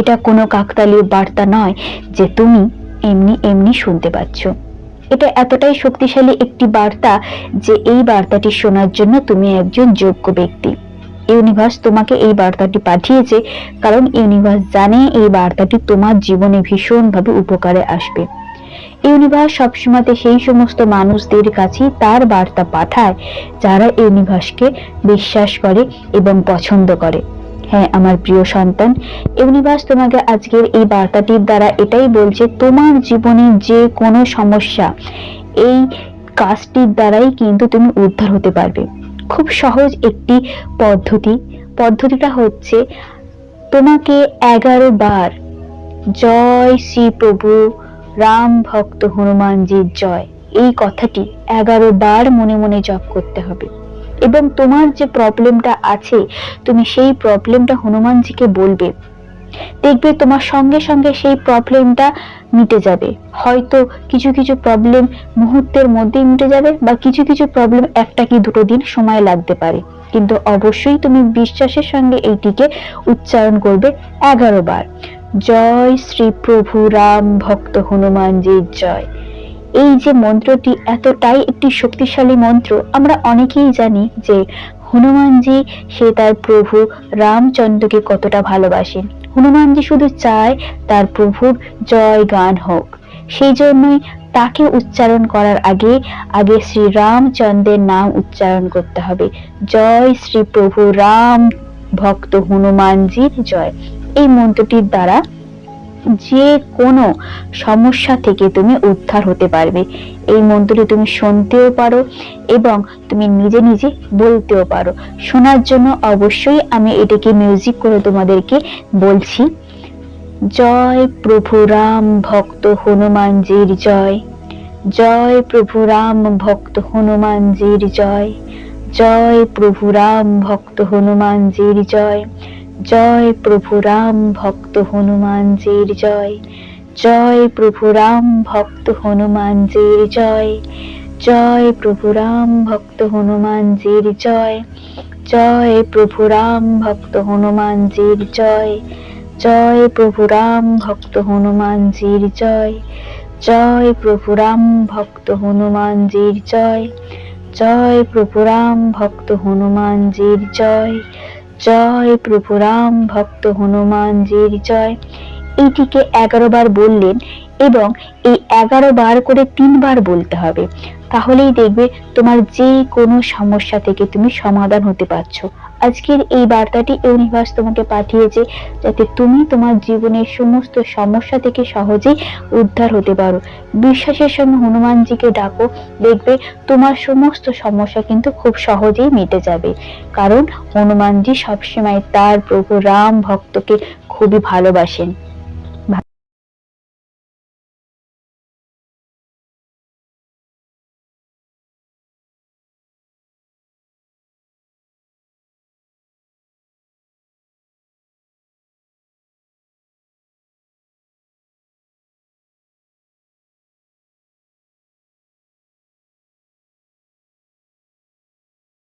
এটা কোনো কাকতালীয় বার্তা নয় যে তুমি এমনি এমনি শুনতে পাচ্ছ। এটা এতটাই শক্তিশালী একটি বার্তা যে এই বার্তাটি শোনার জন্য তুমি একজন যোগ্য ব্যক্তি। ইউনিভার্স তোমাকে এই বার্তাটি পাঠিয়েছে কারণ ইউনিভার্স জানে এই বার্তাটি তোমার জীবনে ভীষণভাবে উপকারে আসবে। ইউনিভার্স সবসময়তে সেই সমস্ত মানুষদের কাছেই তার বার্তা পাঠায় যারা ইউনিভার্সকে বিশ্বাস করে এবং পছন্দ করে। হ্যাঁ আমার প্রিয় সন্তান। ইউনিভার্স তোমাকে আজকের এই বার্তাটির দ্বারা এটাই বলছে, তোমার জীবনে যে কোনো সমস্যা, এই কাজটির দ্বারাই কিন্তু তুমি উদ্ধার হতে পারবে। খুব সহজ একটি পদ্ধতি। পদ্ধতিটা হচ্ছে, তোমাকে এগারো বার জয় শ্রী প্রভু, রাম ভক্ত হনুমানজির জয়। এই কথাটি এগারো বার মনে মনে জপ করতে হবে। এবং তোমার যে প্রবলেমটা আছে, তুমি সেই প্রবলেমটা হনুমানজিকে বলবে। দেখবে তোমার সঙ্গে সঙ্গে সেই প্রবলেমটা মিটে যাবে। হয়তো কিছু কিছু প্রবলেম মুহূর্তের মধ্যেই মিটে যাবে বা কিছু কিছু প্রবলেম একটা কি দুটো দিন সময় লাগতে পারে। কিন্তু অবশ্যই তুমি বিশ্বাসের সঙ্গে এইটিকে উচ্চারণ করবে এগারো বার। জয় শ্রী প্রভু রাম ভক্ত হনুমানজির জয়। এই যে মন্ত্রটি এতটাই একটি শক্তিশালী মন্ত্র, আমরা অনেকেই জানি যে হনুমানজি সে তার প্রভু রামচন্দ্রকে কতটা ভালোবাসেন। হনুমানজি শুধু চায় তার প্রভুর জয় গান হোক। সেই জন্যই তাকে উচ্চারণ করার আগে আগে শ্রী রামচন্দ্রের নাম উচ্চারণ করতে হবে। জয় শ্রী প্রভু রাম, ভক্ত হনুমানজির জয়। এই মন্ত্রটির দ্বারা যে কোনো সমস্যা থেকে তুমি উদ্ধার হতে পারবে। এই মন্ত্রটি তুমি শুনতেও পারো এবং তুমি নিজে নিজে বলতেও পারো। শোনার জন্য অবশ্যই আমি এটাকে মিউজিক করে তোমাদেরকে বলছি। জয় প্রভু রাম ভক্ত হনুমানজির জয়। জয় প্রভু রাম ভক্ত হনুমানজির জয়। জয় প্রভু রাম ভক্ত হনুমানজির জয়। জয় প্রভু রাম ভক্ত হনুমানজির জয়। জয় প্রভু রাম ভক্ত হনুমানজির জয়। জয় প্রভু রাম ভক্ত হনুমানজির জয়। জয় প্রভু রাম ভক্ত হনুমানজির জয়। জয় প্রভু রাম ভক্ত হনুমানজির জয়। জয় প্রভু রাম ভক্ত হনুমানজির জয়। জয় প্রভু রাম ভক্ত হনুমানজির জয়। জয় প্রভু রাম ভক্ত হনুমানজির জয়। এইটিকে এগারো বার বললেন এবং এই এগারো বার করে তিনবার বলতে হবে। তাহলেই দেখবে তোমার যে কোনো সমস্যা থেকে তুমি সমাধান হতে পারছ। আজকের এই বার্তাটি ইউনিভার্স তোমাকে পাঠিয়েছে যাতে তুমি তোমার জীবনের সমস্ত সমস্যা থেকে সহজেই উদ্ধার হতে পারো। বিশ্বাসের সঙ্গে হনুমানজিকে ডাকো, দেখবে তোমার সমস্ত সমস্যা কিন্তু খুব সহজেই মিটে যাবে। কারণ হনুমানজি সবসময় তার প্রভু রাম ভক্তকে খুবই ভালোবাসেন।